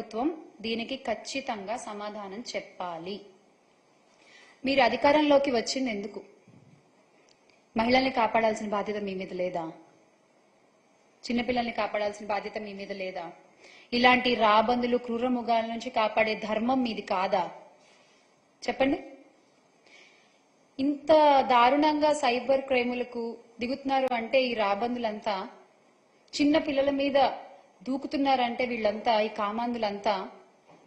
ప్రభుత్వం దీనికి ఖచ్చితంగా సమాధానం చెప్పాలి. మీరు అధికారంలోకి వచ్చింది ఎందుకు? మహిళల్ని కాపాడాల్సిన బాధ్యత మీ మీద లేదా? చిన్నపిల్లల్ని కాపాడాల్సిన బాధ్యత మీ మీద లేదా? ఇలాంటి రాబందులు క్రూర ముగాల నుంచి కాపాడే ధర్మం మీది కాదా? చెప్పండి. ఇంత దారుణంగా సైబర్ క్రైములకు దిగుతున్నారు అంటే ఈ రాబందులంతా చిన్న పిల్లల మీద దూకుతున్నారంటే వీళ్ళంతా ఈ కామాందులంతా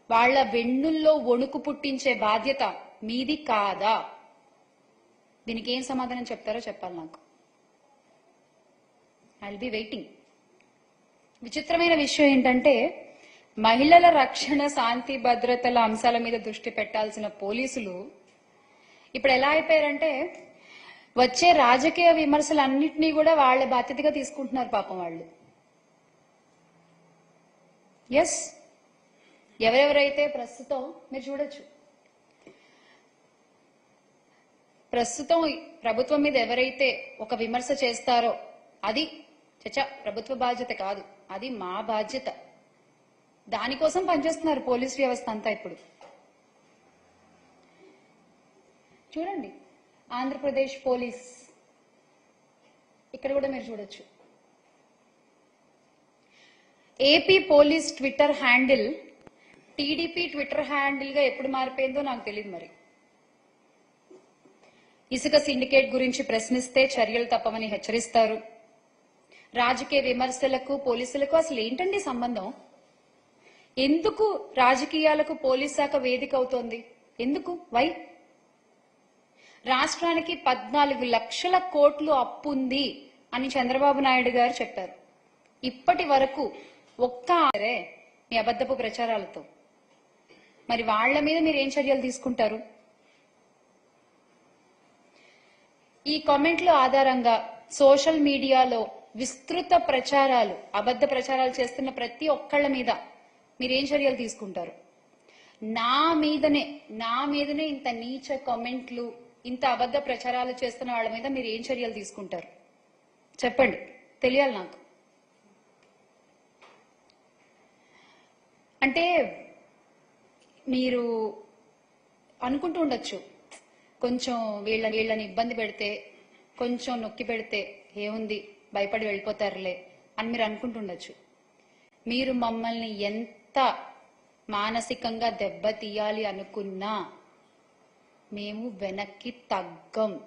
వాళ్ళ వెన్నుల్లో వణుకు పుట్టించే బాధ్యత మీది కాదా? దీనికి ఏం సమాధానం చెప్తారో చెప్పాలి నాకు. ఐ బి వెయిటింగ్ విచిత్రమైన విషయం ఏంటంటే మహిళల రక్షణ శాంతి భద్రతల అంశాల మీద దృష్టి పెట్టాల్సిన పోలీసులు ఇప్పుడు ఎలా అయిపోయారంటే వచ్చే రాజకీయ విమర్శలన్నింటినీ కూడా వాళ్ళ బాధ్యతగా తీసుకుంటున్నారు పాపం వాళ్ళు. ఎస్ ఎవరెవరైతే ప్రస్తుతం మీరు చూడొచ్చు. ప్రస్తుతం ప్రభుత్వం మీద ఎవరైతే ఒక విమర్శ చేస్తారో అది చచ్చా ప్రభుత్వ బాధ్యత కాదు. అది మా బాధ్యత. దానికోసం పనిచేస్తున్నారు పోలీస్ వ్యవస్థ అంతా ఇప్పుడు. చూడండి. ఆంధ్రప్రదేశ్ పోలీస్. ఇక్కడ కూడా మీరు చూడొచ్చు. AP police Twitter handle TDP Twitter హ్యాండిల్గా ఎప్పుడు మారిపోయిందో నాకు తెలియదు మరి. ఇసుక సిండికేట్ గురించి ప్రశ్నిస్తే చర్యలు తప్పమని హెచ్చరిస్తారు. రాజకీయ విమర్శలకు పోలీసులకు అసలు ఏంటండి సంబంధం? ఎందుకు రాజకీయాలకు పోలీస్ శాఖ వేదిక అవుతోంది? ఎందుకు? వై రాష్ట్రానికి పద్నాలుగు లక్షల కోట్లు అప్పు ఉంది అని చంద్రబాబు నాయుడు గారు చెప్పారు. ఇప్పటి వరకు ఒక్క ఆరే మీ అబద్ధపు ప్రచారాలతో. మరి వాళ్ళ మీద మీరు ఏం చర్యలు తీసుకుంటారు? ఈ కామెంట్ల ఆధారంగా సోషల్ మీడియాలో విస్తృత ప్రచారాలు అబద్ధ ప్రచారాలు చేస్తున్న ప్రతి ఒక్కళ్ళ మీద మీరేం చర్యలు తీసుకుంటారు? నా మీదనే నా మీదనే ఇంత నీచ కామెంట్లు ఇంత అబద్ధ ప్రచారాలు చేస్తున్న వాళ్ళ మీద మీరు ఏం చర్యలు తీసుకుంటారు? చెప్పండి. తెలియాలి నాకు. అంటే మీరు అనుకుంటూ ఉండొచ్చు. కొంచెం వీళ్ళ వీళ్ళని ఇబ్బంది పెడితే కొంచెం నొక్కి పెడితే ఏముంది? భయపడి వెళ్ళిపోతారులే అని మీరు అనుకుంటుండొచ్చు మీరు మమ్మల్ని ఎంత మానసికంగా దెబ్బతీయాలి అనుకున్నా మేము వెనక్కి తగ్గం.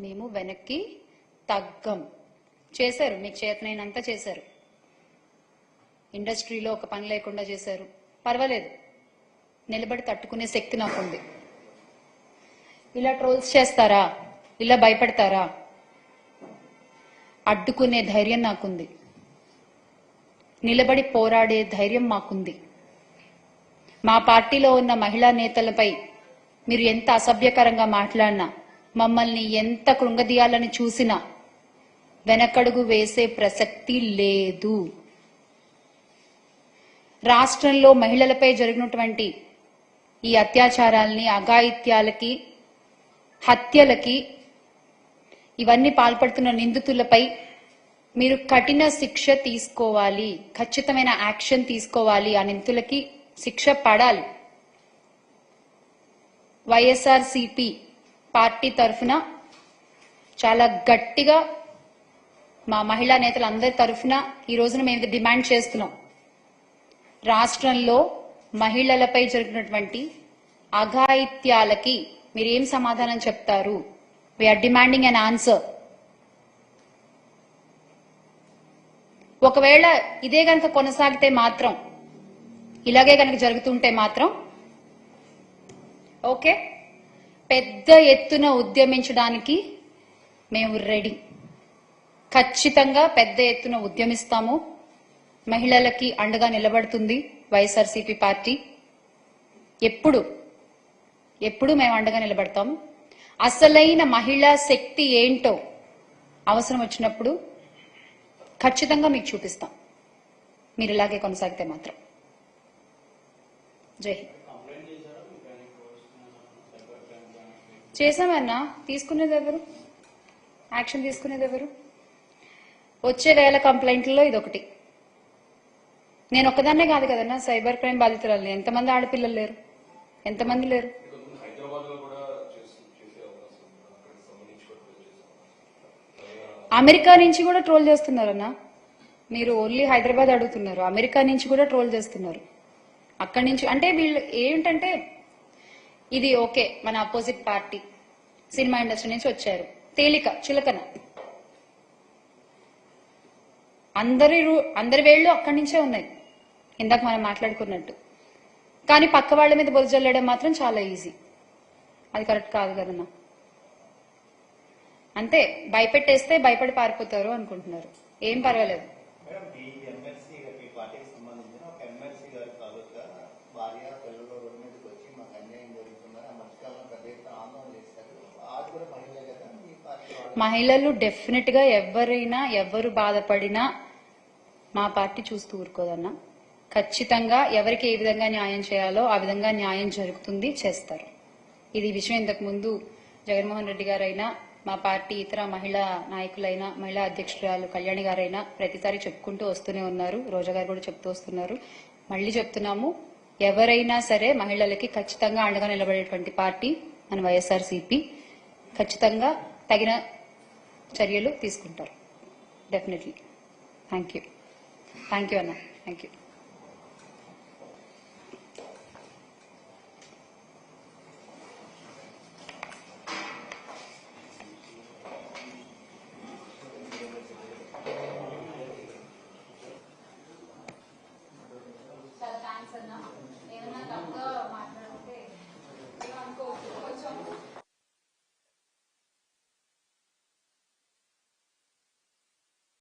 మేము వెనక్కి తగ్గం. చేశారు మీకు చేతనైనంత చేశారు. ఇండస్ట్రీలో ఒక పని లేకుండా చేశారు. పర్వాలేదు. నిలబడి తట్టుకునే శక్తి నాకుంది. ఇలా ట్రోల్స్ చేస్తారా? ఇలా భయపడతారా? అడ్డుకునే ధైర్యం నాకుంది. నిలబడి పోరాడే ధైర్యం మాకుంది. మా పార్టీలో ఉన్న మహిళా నేతలపై మీరు ఎంత అసభ్యకరంగా మాట్లాడినా మమ్మల్ని ఎంత కృంగదీయాలని చూసినా వెనకడుగు వేసే ప్రసక్తి లేదు. రాష్ట్రంలో మహిళలపై జరిగినటువంటి ఈ అత్యాచారాల్ని అఘాయిత్యాలకి హత్యలకి ఇవన్నీ పాల్పడుతున్న నిందితులపై మీరు కఠిన శిక్ష తీసుకోవాలి ఖచ్చితమైన యాక్షన్ తీసుకోవాలి ఆ నిందితులకి శిక్ష పడాలి. వైఎస్ఆర్ సిపి పార్టీ తరఫున చాలా గట్టిగా మా మహిళా నేతలందరి తరఫున ఈ రోజున మేము డిమాండ్ చేస్తున్నాం. రాష్ట్రంలో మహిళలపై జరిగినటువంటి అఘాయిత్యాలకి మీరేం సమాధానం చెప్తారు? వీఆర్ డిమాండింగ్ అన్ ఆన్సర్ ఒకవేళ ఇదే కనుక కొనసాగితే మాత్రం ఇలాగే కనుక జరుగుతుంటే మాత్రం ఓకే? పెద్ద ఎత్తున ఉద్యమించడానికి మేము రెడీ ఖచ్చితంగా పెద్ద ఎత్తున ఉద్యమిస్తాము. మహిళలకి అండగా నిలబడుతుంది వైఎస్ఆర్సీపీ పార్టీ. ఎప్పుడు? ఎప్పుడు మేము అండగా నిలబడతాం? అసలైన మహిళా శక్తి ఏంటో అవసరం వచ్చినప్పుడు ఖచ్చితంగా మీకు చూపిస్తాం. మీరు ఇలాగే కొనసాగితే మాత్రం. జై హింద్. చేశామన్నా? తీసుకునేది ఎవరు? యాక్షన్ తీసుకునేది ఎవరు? వచ్చే వేల కంప్లైంట్లలో ఇదొకటి. నేను ఒక్కదాన్నే కాదు కదన్నా సైబర్ క్రైమ్ బాధితురాలు. ఎంతమంది ఆడపిల్లలు లేరు? ఎంతమంది లేరు? అమెరికా నుంచి కూడా ట్రోల్ చేస్తున్నారన్నా. మీరు ఓన్లీ హైదరాబాద్ అడుగుతున్నారు. అమెరికా నుంచి కూడా ట్రోల్ చేస్తున్నారు. అక్కడి నుంచి అంటే వీళ్ళు ఏంటంటే ఇది ఓకే మన అపోజిట్ పార్టీ సినిమా ఇండస్ట్రీ నుంచి వచ్చారు. తేలిక చులకన. అందరి రూ- అందరి వేళ్ళు అక్కడి నుంచే ఉన్నాయి. ఇందాక మనం మాట్లాడుకున్నట్టు. కానీ పక్క వాళ్ళ మీద బొద్దు జల్లడం మాత్రం చాలా ఈజీ అది కరెక్ట్ కాదు కదన్నా అంతే భయపెట్టేస్తే భయపడి పారిపోతారు అనుకుంటున్నారు. ఏం పర్వాలేదు. మహిళలు డెఫినెట్గా ఎవరైనా ఎవరు బాధపడినా మా పార్టీ చూస్తూ ఊరుకోదన్నా. ఖచ్చితంగా ఎవరికి ఏ విధంగా న్యాయం చేయాలో ఆ విధంగా న్యాయం జరుగుతుంది చేస్తారు. ఇది విషయం ఇంతకు ముందు జగన్మోహన్ రెడ్డి గారైనా మా పార్టీ ఇతర మహిళా నాయకులైనా మహిళా అధ్యక్షురాలు కళ్యాణి గారైనా ప్రతిసారి చెప్పుకుంటూ వస్తూనే ఉన్నారు. రోజా గారు కూడా చెప్తూ వస్తున్నారు. మళ్ళీ చెప్తున్నాము ఎవరైనా సరే మహిళలకి ఖచ్చితంగా అండగా నిలబడేటువంటి పార్టీ మన వైఎస్ఆర్ ఖచ్చితంగా తగిన చర్యలు తీసుకుంటారు. Definitely thank you thank you అన్న. Thank you enough.